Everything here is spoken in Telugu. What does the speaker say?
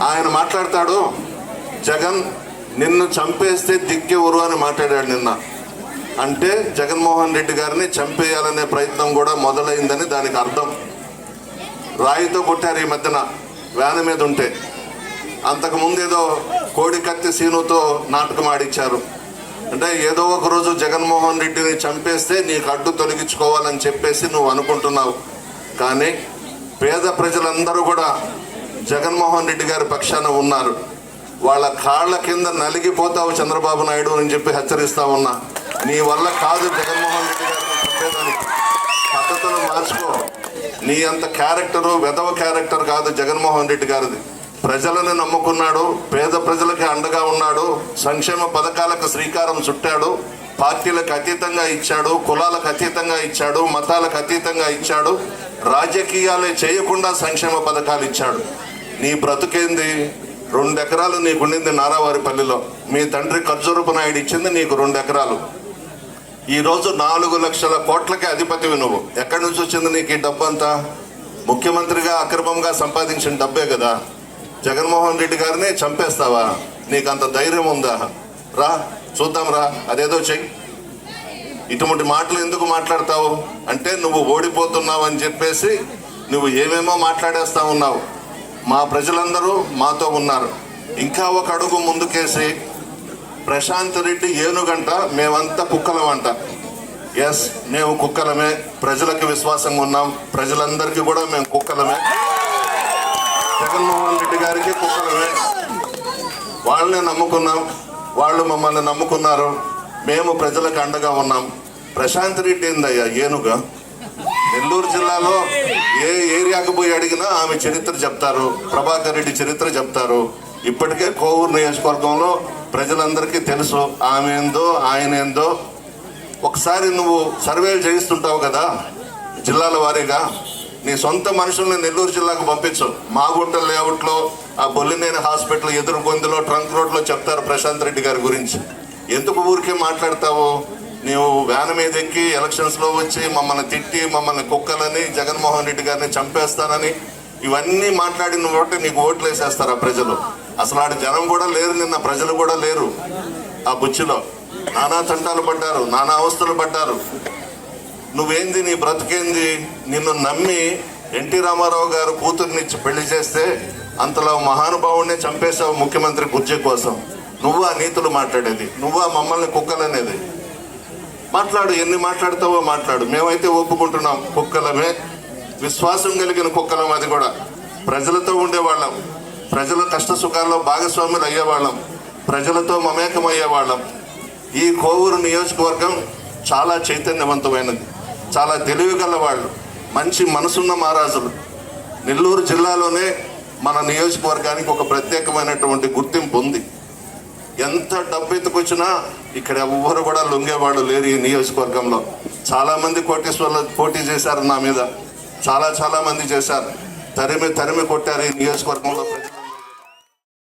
ఆయన మాట్లాడతాడు జగన్ నిన్ను చంపేస్తే దిక్కెవరు అని మాట్లాడాడు నిన్న. అంటే జగన్మోహన్ రెడ్డి గారిని చంపేయాలనే ప్రయత్నం కూడా మొదలైందని దానికి అర్థం. రాయితో కొట్టారు ఈ మధ్యన వ్యాన్ మీద ఉంటే. అంతకుముందు ఏదో కోడి కత్తి సీనుతో నాటకం ఆడిచ్చారు. అంటే ఏదో ఒక రోజు జగన్మోహన్ రెడ్డిని చంపేస్తే నీకు అడ్డు తొలగించుకోవాలని చెప్పేసి నువ్వు అనుకుంటున్నావు. కానీ పేద ప్రజలందరూ కూడా జగన్మోహన్ రెడ్డి గారి పక్షాన ఉన్నారు. వాళ్ళ కాళ్ళ కింద నలిగిపోతావు చంద్రబాబు నాయుడు అని చెప్పి హెచ్చరిస్తా ఉన్నా. నీ వల్ల కాదు జగన్మోహన్ రెడ్డి గారిని చంపేదానికి. పద్ధతులు మార్చుకో. నీ అంత క్యారెక్టరు వెధవ క్యారెక్టర్ కాదు జగన్మోహన్ రెడ్డి గారిది. ప్రజలను నమ్ముకున్నాడు పేద ప్రజలకి అండగా ఉన్నాడు సంక్షేమ పథకాలకు శ్రీకారం చుట్టాడు పార్టీలకు అతీతంగా ఇచ్చాడు కులాలకు అతీతంగా ఇచ్చాడు మతాలకు అతీతంగా ఇచ్చాడు రాజకీయాలే చేయకుండా సంక్షేమ పథకాలు ఇచ్చాడు. నీ బ్రతుకేంది? రెండు ఎకరాలు నీకుండింది నారావారిపల్లిలో. మీ తండ్రి ఖర్జూరపు నాయుడు ఇచ్చింది నీకు రెండు ఎకరాలు. ఈరోజు నాలుగు లక్షల కోట్లకి అధిపతివి నువ్వు. ఎక్కడి నుంచి వచ్చింది నీకు ఈ డబ్బు అంతా ముఖ్యమంత్రిగా అక్రమంగా సంపాదించిన డబ్బే కదా. జగన్మోహన్ రెడ్డి గారిని చంపేస్తావా? నీకు అంత ధైర్యం ఉందా? రా చూద్దాం రా. అదేదో చెయ్యి ఇటువంటి మాటలు ఎందుకు మాట్లాడతావు? అంటే నువ్వు ఓడిపోతున్నావు అని చెప్పేసి నువ్వు ఏమేమో మాట్లాడేస్తా ఉన్నావు. మా ప్రజలందరూ మాతో ఉన్నారు. ఇంకా ఒక అడుగు ముందుకేసి ప్రశాంత్ రెడ్డి ఏనుగంట మేమంతా కుక్కలమంట. ఎస్ మేము కుక్కలమే ప్రజలకు విశ్వాసంగా ఉన్నాం. ప్రజలందరికీ కూడా మేము కుక్కలమే. జగన్మోహన్ రెడ్డి గారికి కుక్కలమే. వాళ్ళనే నమ్ముకున్నాం. వాళ్ళు మమ్మల్ని నమ్ముకున్నారు. మేము ప్రజలకు అండగా ఉన్నాం. ప్రశాంత్ రెడ్డి ఏందయ్యా ఏనుగా? నెల్లూరు జిల్లాలో ఏ ఏరియాకు పోయి అడిగినా ఆమె చరిత్ర చెప్తారు ప్రభాకర్ రెడ్డి చరిత్ర చెప్తారు. ఇప్పటికే కోవూరు నియోజకవర్గంలో ప్రజలందరికీ తెలుసు ఆమె ఏందో ఆయన ఏందో. ఒకసారి నువ్వు సర్వేలు చేయిస్తుంటావు కదా జిల్లాల వారీగా. నీ సొంత మనుషుల్ని నెల్లూరు జిల్లాకు పంపించు. మాగుంట లేఅవుట్లో ఆ బొల్లినేని హాస్పిటల్ ఎదురు గొంతులో ట్రంక్ రోడ్లో చెప్తారు ప్రశాంత్ రెడ్డి గారి గురించి. ఎందుకు ఊరికే మాట్లాడతావు? నీవు వ్యాన్ మీద ఎక్కి ఎలక్షన్స్లో వచ్చి మమ్మల్ని తిట్టి మమ్మల్ని కుక్కలని జగన్మోహన్ రెడ్డి గారిని చంపేస్తానని ఇవన్నీ మాట్లాడిన బట్టి నీకు ఓట్లు వేసేస్తారు ఆ ప్రజలు? అసలు ఆడ జనం కూడా లేరు నిన్న ప్రజలు కూడా లేరు ఆ బుచ్చిలో. నానా తంటాలు పడ్డారు నానా అవస్థలు పడ్డారు. నువ్వేంది నీ బ్రతికేంది? నిన్ను నమ్మి ఎన్టీ రామారావు గారు కూతుర్నిచ్చి పెళ్ళి చేస్తే అంతలో మహానుభావుడినే చంపేశావు ముఖ్యమంత్రి కుర్చీ కోసం. నువ్వు ఆ నీతులు మాట్లాడేది? నువ్వు ఆ మమ్మల్ని కుక్కలనేది? మాట్లాడు ఎన్ని మాట్లాడతావో మాట్లాడు. మేమైతే ఒప్పుకుంటున్నాం కుక్కలమే. విశ్వాసం కలిగిన కుక్కలం అది కూడా. ప్రజలతో ఉండేవాళ్ళం. ప్రజల కష్ట సుఖాల్లో భాగస్వాములు అయ్యేవాళ్ళం. ప్రజలతో మమేకం అయ్యేవాళ్ళం ఈ కోవూరు నియోజకవర్గం చాలా చైతన్యవంతమైనది. చాలా తెలివి వాళ్ళు మంచి మనసున్న మహారాజులు. నెల్లూరు జిల్లాలోనే మన నియోజకవర్గానికి ఒక ప్రత్యేకమైనటువంటి గుర్తింపు ఉంది. ఎంత డబ్బు ఎత్తుకొచ్చినా ఇక్కడ ఎవ్వరు కూడా లొంగేవాళ్ళు లేరు ఈ నియోజకవర్గంలో. చాలామంది కోటేశ్వర్లు పోటీ చేశారు నా మీద. చాలా చాలామంది చేశారు. తరిమి తరిమి కొట్టారు ఈ నియోజకవర్గంలో ప్రజలు.